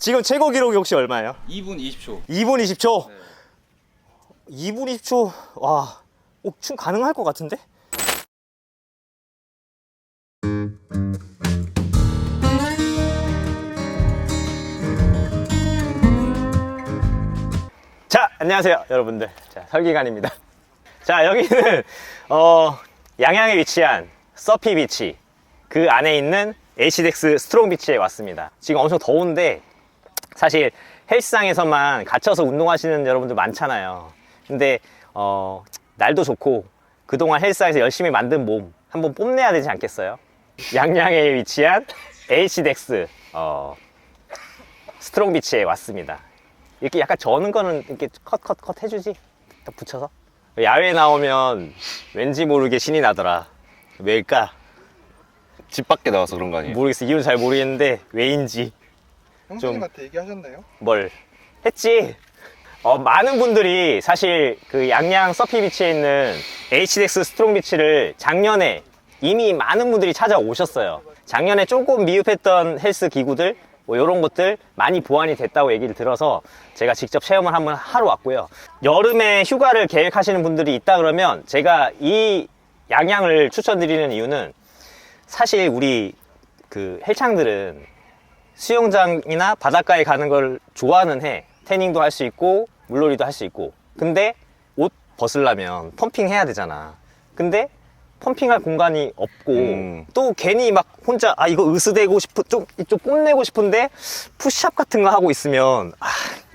지금 최고 기록이 혹시 얼마예요? 2분 20초. 2분 20초. 네. 2분 20초. 와, 어, 춤 가능할 것 같은데? 자, 안녕하세요, 여러분들. 자, 설기관입니다. 자, 여기는, 어, 양양에 위치한 서피 비치. 그 안에 있는 에이시덱스 스트롱 비치에 왔습니다. 지금 엄청 더운데, 사실 헬스장에서만 갇혀서 운동하시는 여러분들 많잖아요. 근데 어, 날도 좋고 그동안 헬스장에서 열심히 만든 몸 한번 뽐내야 되지 않겠어요? 양양에 위치한 H덱스 어, 스트롱 비치에 왔습니다. 이렇게 약간 저는 거는 이렇게 컷 컷 컷 해주지 딱 붙여서 야외에 나오면 왠지 모르게 신이 나더라. 왜일까? 집 밖에 나와서 그런 거 아니에요? 모르겠어 이유는 잘 모르겠는데 왜인지 형수님한테 얘기하셨나요? 뭘 했지. 어, 많은 분들이 사실 그 양양 서피 비치에 있는 HDX 스트롱 비치를 작년에 이미 많은 분들이 찾아오셨어요. 작년에 조금 미흡했던 헬스 기구들, 뭐 이런 것들 많이 보완이 됐다고 얘기를 들어서 제가 직접 체험을 한번 하러 왔고요. 여름에 휴가를 계획하시는 분들이 있다 그러면 제가 이 양양을 추천드리는 이유는 사실 우리 그 헬창들은 수영장이나 바닷가에 가는 걸 좋아하는 해. 태닝도 할 수 있고 물놀이도 할 수 있고. 근데 옷 벗으려면 펌핑 해야 되잖아. 근데 펌핑할 공간이 없고 음. 또 괜히 막 혼자 아 이거 으스대고 싶은 좀, 좀 뽐내고 싶은데 푸시업 같은 거 하고 있으면 아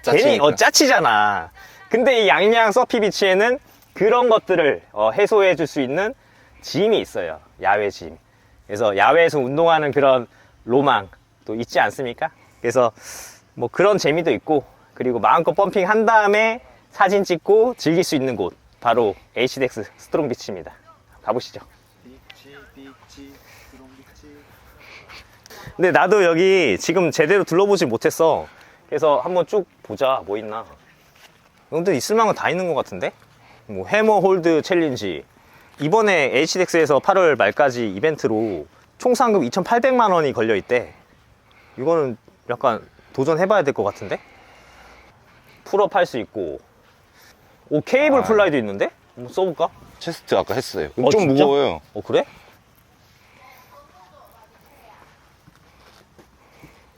괜히. 어 짜치잖아. 근데 이 양양 서피 비치에는 그런 것들을 어, 해소해 줄 수 있는 짐이 있어요. 야외 짐. 그래서 야외에서 운동하는 그런 로망 또 있지 않습니까? 그래서 뭐 그런 재미도 있고 그리고 마음껏 펌핑 한 다음에 사진 찍고 즐길 수 있는 곳 바로 HDX 스트롱 비치입니다. 가보시죠. 비치 비치 그런 비치 근데 나도 여기 지금 제대로 둘러보지 못했어. 그래서 한번 쭉 보자 뭐 있나. 근데 있을 만한 거다 있는 것 같은데? 뭐 해머 홀드 챌린지 이번에 HDX에서 8월 말까지 이벤트로 총 상금 2,800만 원이 걸려 있대. 이거는 약간 도전해봐야 될 것 같은데? 풀업 할 수 있고. 오 케이블 아. 플라이도 있는데? 한번 써볼까? 체스트 아까 했어요. 어, 좀 진짜? 무거워요. 어 그래?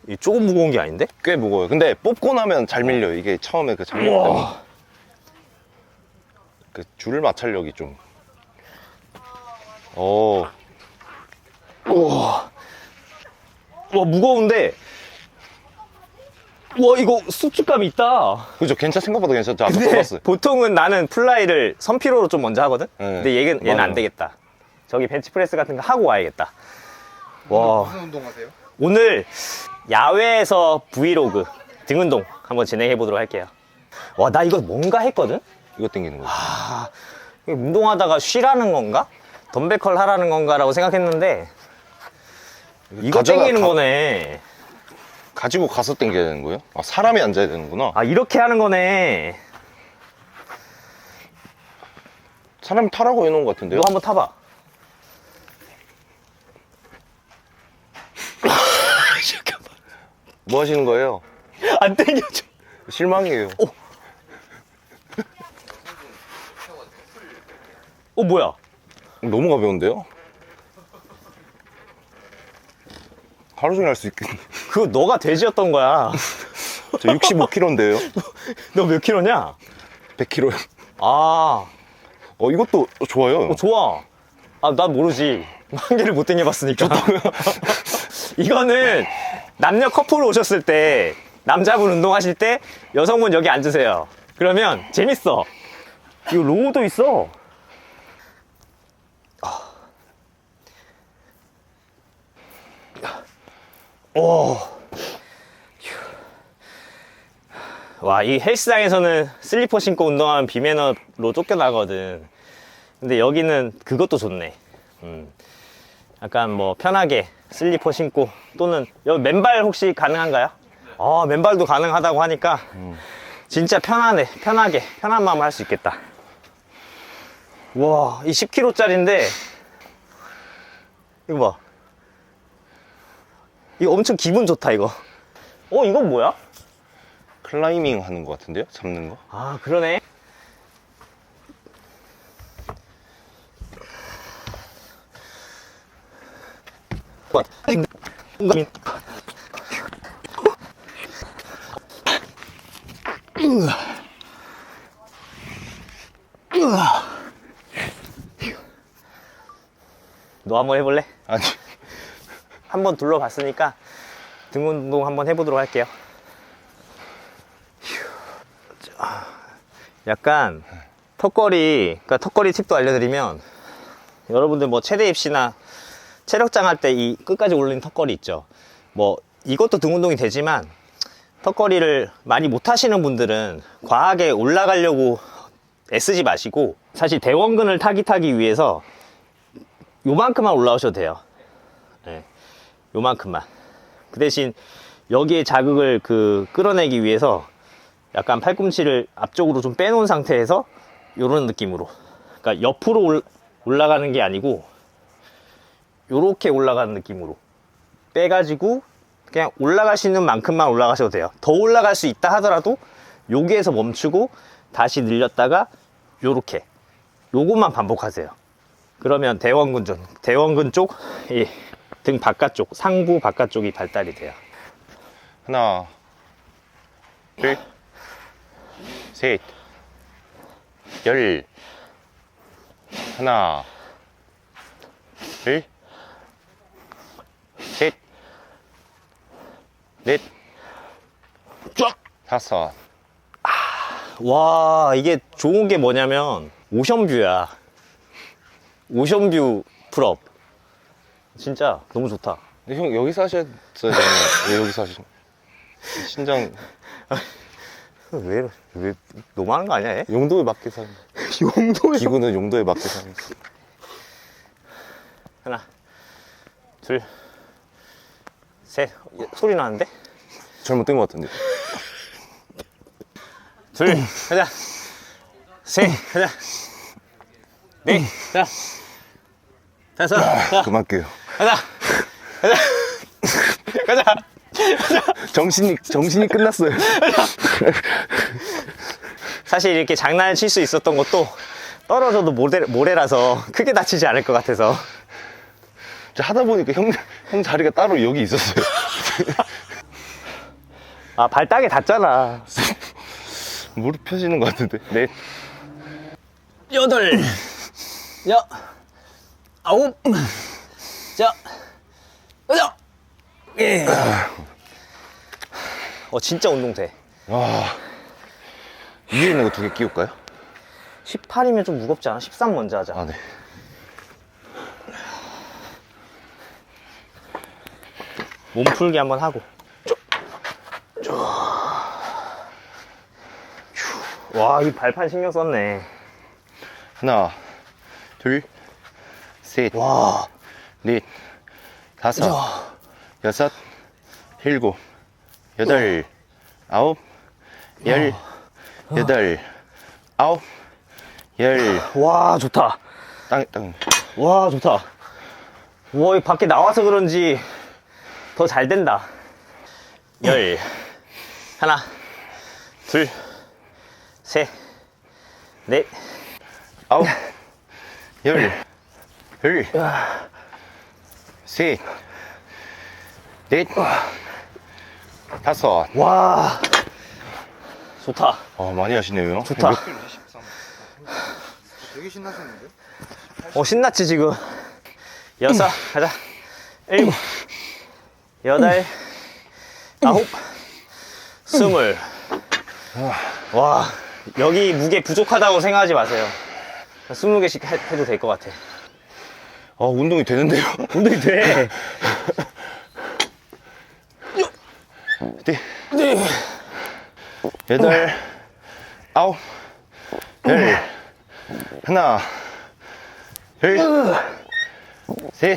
이 조금 무거운 게 아닌데? 꽤 무거워요. 근데 뽑고 나면 잘 밀려요. 이게 처음에 그 장력 때문에. 우와. 그 줄 마찰력이 좀. 어, 우와. 와 무거운데. 와 이거 수축감이 있다. 그죠? 괜찮 생각보다 괜찮죠? 아까 근데 써봤어요. 보통은 나는 플라이를 선피로로 좀 먼저 하거든. 네, 근데 얘는 얘는 안 맞아요. 되겠다. 저기 벤치프레스 같은 거 하고 와야겠다. 와 무슨 운동하세요? 오늘 야외에서 브이로그 등 운동 한번 진행해 보도록 할게요. 와 나 이거 뭔가 했거든. 이거 당기는 거죠. 아, 운동하다가 쉬라는 건가? 덤벨컬 하라는 건가라고 생각했는데 이거 가져가- 땡기는 가- 거네. 가지고 가서 당겨야 되는 거예요? 아, 사람이 앉아야 되는구나. 아 이렇게 하는 거네. 사람이 타라고 해놓은 것 같은데요? 이거 한번 타봐. 뭐 하시는 거예요? 안 땡겨져. 실망이에요. 어 뭐야? 너무 가벼운데요? 하루 종일 할 수 있겠네. 그거 너가 돼지였던 거야. 저 65kg인데요? 너 몇 킬로냐? 100kg. 아, 어, 이것도 좋아요. 어, 좋아. 아, 난 모르지. 한 개를 못 땡겨봤으니까. 이거는 남녀 커플 오셨을 때, 남자분 운동하실 때, 여성분 여기 앉으세요. 그러면 재밌어. 이거 로우도 있어. 오. 와, 이 헬스장에서는 슬리퍼 신고 운동하면 비매너로 쫓겨나거든. 근데 여기는 그것도 좋네. 음. 약간 뭐 편하게 슬리퍼 신고 또는 여기 맨발 혹시 가능한가요? 아, 맨발도 가능하다고 하니까 진짜 편하네. 편하게 편한 마음 할 수 있겠다. 와, 이 10kg짜리인데 이거 봐. 이거 엄청 기분 좋다 이거. 어, 이건 뭐야? 클라이밍 하는 것 같은데요? 잡는 거? 아, 그러네. 너 한번 해볼래? 한번 둘러봤으니까 등 운동 한번 해보도록 할게요. 약간 턱걸이, 그러니까 턱걸이 팁도 알려드리면 여러분들 뭐 체대 입시나 체력장 할 때 이 끝까지 올린 턱걸이 있죠. 뭐 이것도 등 운동이 되지만 턱걸이를 많이 못 하시는 분들은 과하게 올라가려고 애쓰지 마시고 사실 대원근을 타깃하기 위해서 요만큼만 올라오셔도 돼요. 네. 요만큼만. 그 대신 여기에 자극을 그 끌어내기 위해서 약간 팔꿈치를 앞쪽으로 좀 빼놓은 상태에서 요런 느낌으로. 그러니까 옆으로 올, 올라가는 게 아니고 요렇게 올라가는 느낌으로 빼가지고 그냥 올라갈 수 있는 만큼만 올라가셔도 돼요. 더 올라갈 수 있다 하더라도 여기에서 멈추고 다시 늘렸다가 요렇게 요것만 반복하세요. 그러면 대원근 쪽, 대원근 쪽, 이 등 바깥쪽, 상부 바깥쪽이 발달이 돼요. 하나 둘 셋 열 하나 둘 셋 넷 쫙! 다섯 와, 이게 좋은 게 뭐냐면, 오션뷰야. 오션뷰 풀업. 진짜 너무 좋다. 근데 형 여기서 하셨어야 되는 왜 여기서 하시 신장 왜, 왜, 너무 하는 거 아니야, 얘? 용도에 맞게 사는 용도에. 기구는 용도에 맞게 사는 하나, 둘, 셋. 어, 소리 나는데? 잘못된 것 같은데 둘, 가자. 셋, 가자. 넷, 자. 다섯, 자. 그만게요 가자. 가자. 가자. 정신이 정신이 끝났어요 사실 이렇게 장난을 칠 수 있었던 것도 떨어져도 모래, 모래라서 크게 다치지 않을 것 같아서. 저 하다 보니까 형, 형 자리가 따로 여기 있었어요 아, 발딱에 닿잖아. 무릎 펴지는 것 같은데 넷 여덟, 여, 아홉, 자, 여덟, 예. 어, 진짜 운동 돼. 와, 위에 있는 거 두 개 끼울까요? 18이면 좀 무겁지 않아? 13 먼저 하자. 아, 네. 몸 풀기 한번 하고. 와, 이 발판 신경 썼네. 하나, 둘, 셋, 와, 넷, 다섯, 여섯, 일곱, 여덟, 아홉, 열, 여덟, 아홉, 열, 와, 좋다. 땅, 땅. 와, 좋다. 와, 이 밖에 나와서 그런지 더 잘 된다. 열. 하나, 둘, 셋, 넷, 아홉, 열, 둘, 셋, 넷, 다섯. 와. 좋다. 어, 많이 하시네요. 좋다. 23. 되게 신나셨는데? 어, 신났지, 지금. 여섯, 가자. 일곱, 여덟, 아홉, 스물. 와, 여기 무게 부족하다고 생각하지 마세요. 스무 개씩 해- 해도 될 것 같아. 어, 운동이 되는데요. 운동이 돼. 네. 여덟, 아홉, 열, 하나, 둘, 셋,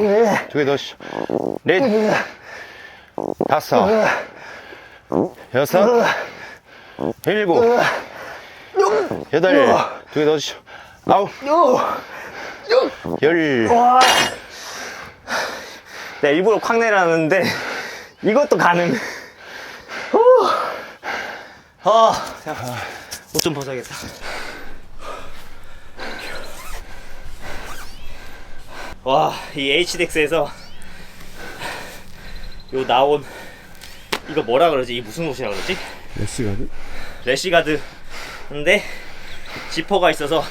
두개 더, 씨. 넷, 다섯, 여섯, 일곱, 여덟, 두개 더, 씨. 아홉, 열, 내가 일부러 콱 내려놨는데, 이것도 가능. 아, 옷좀 벗어야겠다. 와, 이 HDX에서 요 나온 이거 뭐라 그러지? 이 무슨 옷이라 그러지? 레시가드? 래시가드. 근데 지퍼가 있어서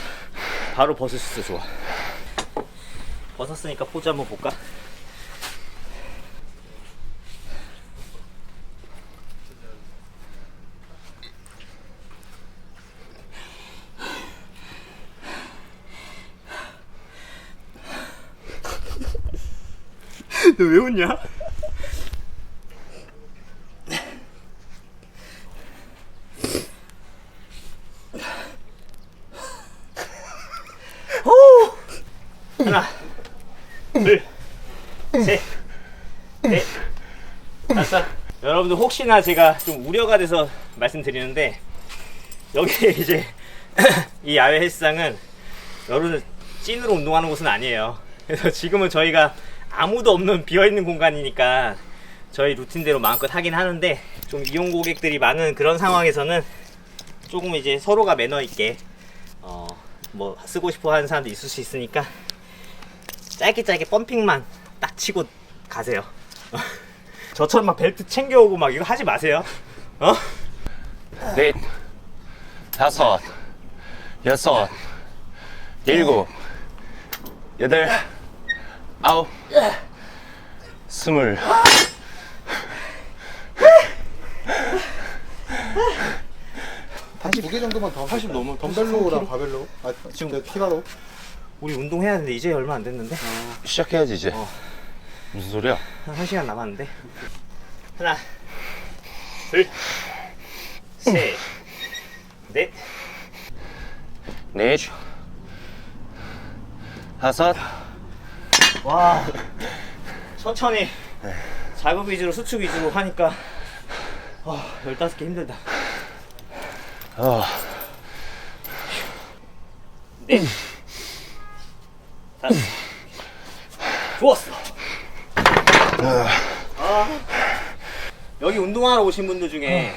바로 벗을 수 있어 좋아. 벗었으니까 포즈 한번 볼까? 너 왜 웃냐? 하나, 둘, 셋, 넷, 다섯. 여러분들 혹시나 제가 좀 우려가 돼서 말씀드리는데 여기 이제 이 야외 헬스장은 여러분들 찐으로 운동하는 곳은 아니에요. 그래서 지금은 저희가 아무도 없는 비어있는 공간이니까 저희 루틴대로 마음껏 하긴 하는데 좀 이용 고객들이 많은 그런 상황에서는 조금 이제 서로가 매너 있게 어, 뭐 쓰고 싶어 하는 사람도 있을 수 있으니까 짧게 짧게 펌핑만 딱 치고 가세요. 저처럼 막 벨트 챙겨오고 막 이거 하지 마세요. 어? 넷, 다섯, 여섯, 일곱, 여덟, 아홉, 스물. 두개 정도만 더 80 넘어 덤벨로랑 바벨로 아 지금 내 키바로 우리 운동해야 되는데 이제 얼마 안 됐는데 시작해야지 이제. 어. 무슨 소리야? 한 1시간 남았는데. 하나 둘셋넷. 넷, 다섯, 와 천천히 자극 위주로 수축 위주로 하니까 아 15개 힘들다. 어, 넷 다섯. 좋았어. 아, 여기 운동하러 오신 분들 중에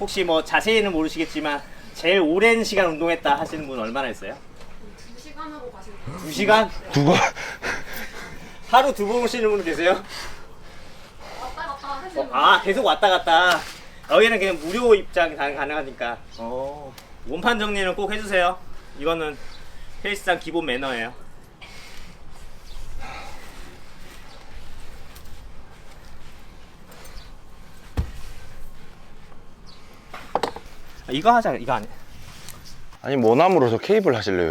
혹시 뭐 자세히는 모르시겠지만 제일 오랜 시간 운동했다 하시는 분 얼마나 있어요? 두 시간으로 가시면 돼요. 두 시간? 누가? 하루 두 번 오시는 분 계세요? 왔다 갔다 하시는 아 계속 왔다 갔다 여기는 그냥 무료 입장 가- 가능하니까 어. 원판 정리는 꼭 해주세요 이거는 헬스장 기본 매너예요 아, 이거 하자 이거 안 해. 아니 모나무로 저 케이블 하실래요?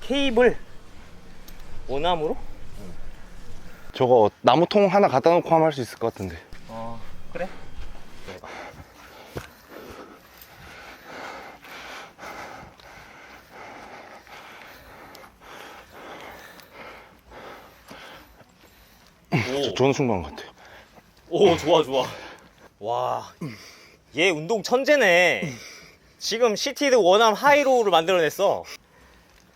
케이블 오나무로? 저거 나무통 하나 갖다 놓고 하면 할 수 있을 것 같은데. 어 그래 오. 저는 것 같아요. 오 좋아 좋아 와 얘 운동 천재네 지금 시티드 원암 하이로우를 만들어냈어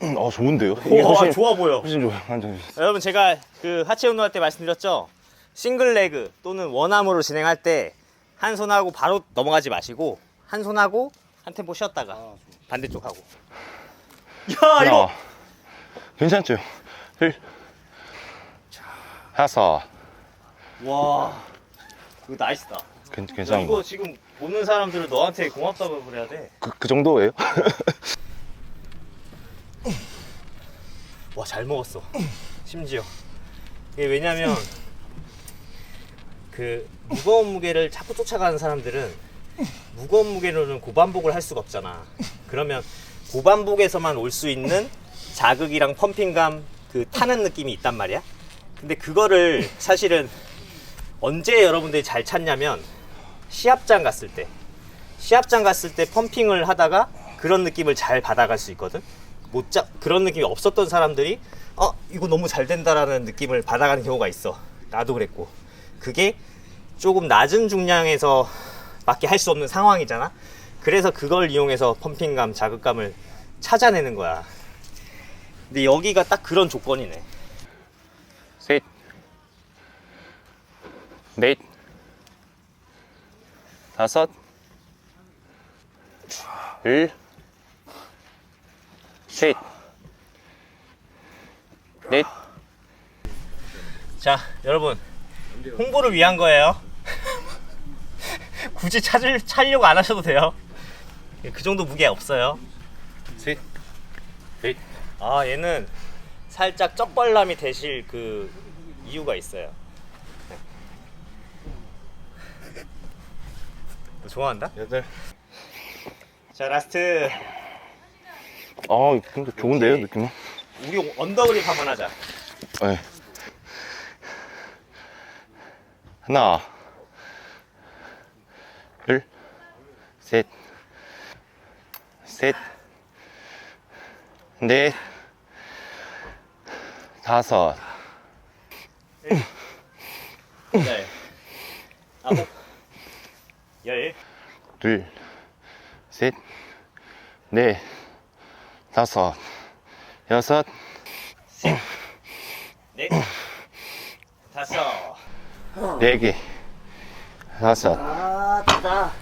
음, 어 좋은데요? 이게 와 훨씬, 좋아 보여 훨씬 좋아요. 완전. 여러분 제가 그 하체 운동할 때 말씀드렸죠 싱글 레그 또는 원암으로 진행할 때 한 손하고 바로 넘어가지 마시고 한 손하고 한 템포 쉬었다가 반대쪽 하고 야 이거 하나. 괜찮죠? 둘, 다섯. 와 이거 나이스다 괜, 야, 괜찮은 이거 거. 지금 보는 사람들은 너한테 고맙다고 그래야 돼. 그, 그 정도예요? 와 잘 먹었어. 심지어. 이게 왜냐면 그 무거운 무게를 자꾸 쫓아가는 사람들은 무거운 무게로는 고반복을 할 수가 없잖아. 그러면 고반복에서만 올 수 있는 자극이랑 펌핑감 그 타는 느낌이 있단 말이야. 근데 그거를 사실은 언제 여러분들이 잘 찾냐면 시합장 갔을 때 시합장 갔을 때 펌핑을 하다가 그런 느낌을 잘 받아갈 수 있거든. 못 잡, 그런 느낌이 없었던 사람들이 어 이거 너무 잘 된다라는 느낌을 받아가는 경우가 있어. 나도 그랬고 그게 조금 낮은 중량에서 밖에 할 수 없는 상황이잖아. 그래서 그걸 이용해서 펌핑감, 자극감을 찾아내는 거야. 근데 여기가 딱 그런 조건이네. 셋, 넷, 다섯, 둘, 셋, 넷. 자, 여러분. 홍보를 위한 거예요. 굳이 찾을, 찾으려고 안 하셔도 돼요. 그 정도 무게 없어요. 셋, 넷. 아, 얘는 살짝 쩍벌남이 되실 그 이유가 있어요. 너 좋아한다? 여덟. 자, 라스트. 아, 근데 좋은데요, 느낌은? 우리 언더그립 한번 하자. 네. 하나, 둘, 셋, 셋, 넷, 다섯, 열. 아홉. 열. 둘, 셋, 넷, 다섯, 여섯, 넷. 다섯. 네 개, 다섯. 아, 됐다.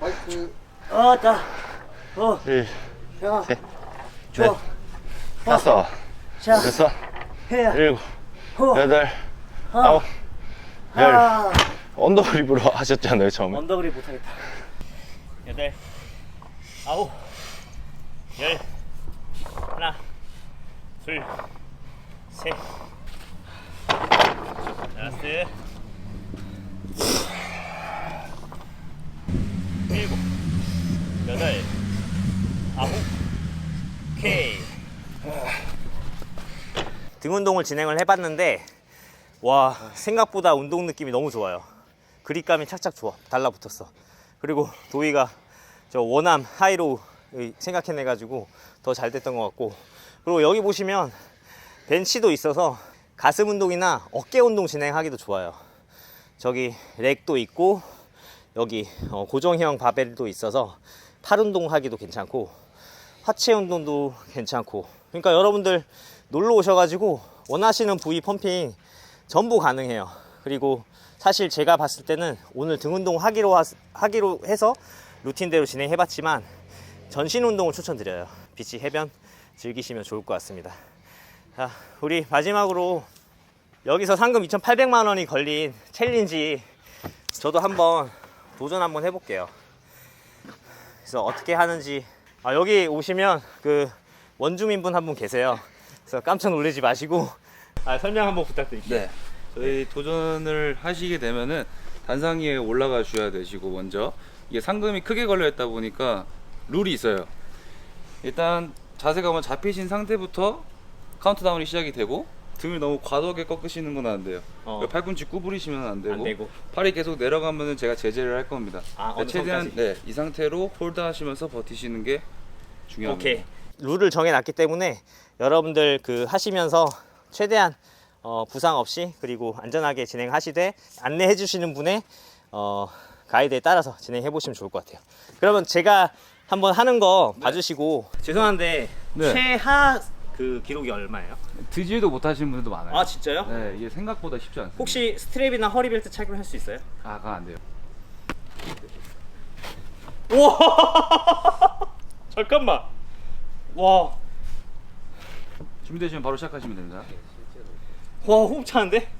마이크 어, 다. 어, 둘, 야, 셋, 좋아. 넷, 다섯, 자, 여섯. 일곱, 호. 여덟, 아홉, 열. 아, 언더그립으로 하셨잖아요, 처음에. 언더그립 못하겠다. 여덟. 아홉. 열. 하나. 둘. 셋. 라스트. 일곱. 여덟. 아홉. 오케이. 등 운동을 진행을 해봤는데 와 생각보다 운동 느낌이 너무 좋아요. 그립감이 착착 좋아 달라붙었어. 그리고 도희가 저 원암 하이로 생각해내 가지고 더 잘 됐던 것 같고 그리고 여기 보시면 벤치도 있어서 가슴 운동이나 어깨 운동 진행하기도 좋아요. 저기 렉도 있고 여기 어, 고정형 바벨도 있어서 팔 운동하기도 괜찮고 하체 운동도 괜찮고 그러니까 여러분들 놀러 오셔가지고 원하시는 부위 펌핑 전부 가능해요. 그리고 사실 제가 봤을 때는 오늘 등 운동 하기로 하, 하기로 해서 루틴대로 진행해봤지만 전신 운동을 추천드려요. 비치 해변 즐기시면 좋을 것 같습니다. 자, 우리 마지막으로 여기서 상금 2,800만 원이 걸린 챌린지 저도 한번 도전 한번 해볼게요. 그래서 어떻게 하는지 아, 여기 오시면 그 원주민분 한 분 계세요. 그래서 깜짝 놀라지 마시고 아, 설명 한번 부탁드릴게요. 네. 저희 도전을 하시게 되면은 단상위에 올라가 주셔야 되시고 먼저 이게 상금이 크게 걸려 있다 보니까 룰이 있어요. 일단 자세가 한번 잡히신 상태부터 카운트다운이 시작이 되고 등을 너무 과도하게 꺾으시는 건 안 돼요. 어. 팔꿈치 구부리시면 안 되고, 안 되고. 팔이 계속 내려가면은 제가 제재를 할 겁니다. 아, 어느 최대한 선까지? 네, 이 상태로 홀드 하시면서 버티시는 게 중요합니다. 오케이. 룰을 정해놨기 때문에 여러분들 그 하시면서 최대한 어, 부상 없이 그리고 안전하게 진행하시되 안내해 주시는 분의 어, 가이드에 따라서 진행해 보시면 좋을 것 같아요. 그러면 제가 한번 하는 거 봐주시고 죄송한데 네. 최하 그 기록이 얼마예요? 드지도 못 하시는 분들도 많아요. 아 진짜요? 네, 이게 생각보다 쉽지 않습니다. 혹시 스트랩이나 허리벨트 착용할 수 있어요? 아, 그거 안 돼요. 우와 잠깐만 와, 준비되시면 바로 시작하시면 됩니다. 와 호흡 차는데?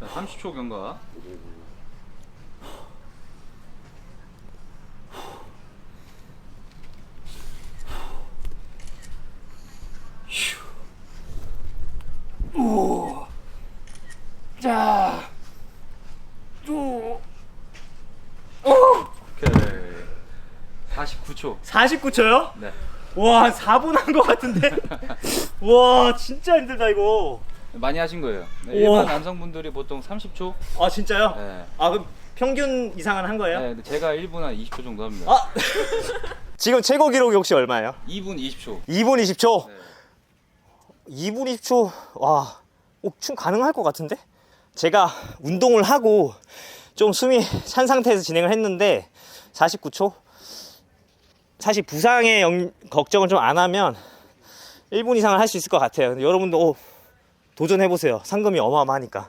자, 30초 경과. 오케이. 49초. 49초요? 네. 와, 한 4분 한 것 같은데? 와, 진짜 힘들다, 이거. 많이 하신 거예요. 네, 우와. 일반 남성분들이 보통 30초. 아, 진짜요? 네. 아, 그럼 평균 이상은 한 거예요? 네, 제가 1분 한 20초 정도 합니다. 아! 지금 최고 기록이 혹시 얼마예요? 2분 20초. 2분 20초? 네. 2분 20초, 와, 어, 충 가능할 것 같은데? 제가 운동을 하고 좀 숨이 찬 상태에서 진행을 했는데 49초? 사실 부상의 영- 걱정을 좀 안 하면 1분 이상을 할 수 있을 것 같아요. 근데 여러분도 오, 도전해보세요. 상금이 어마어마하니까.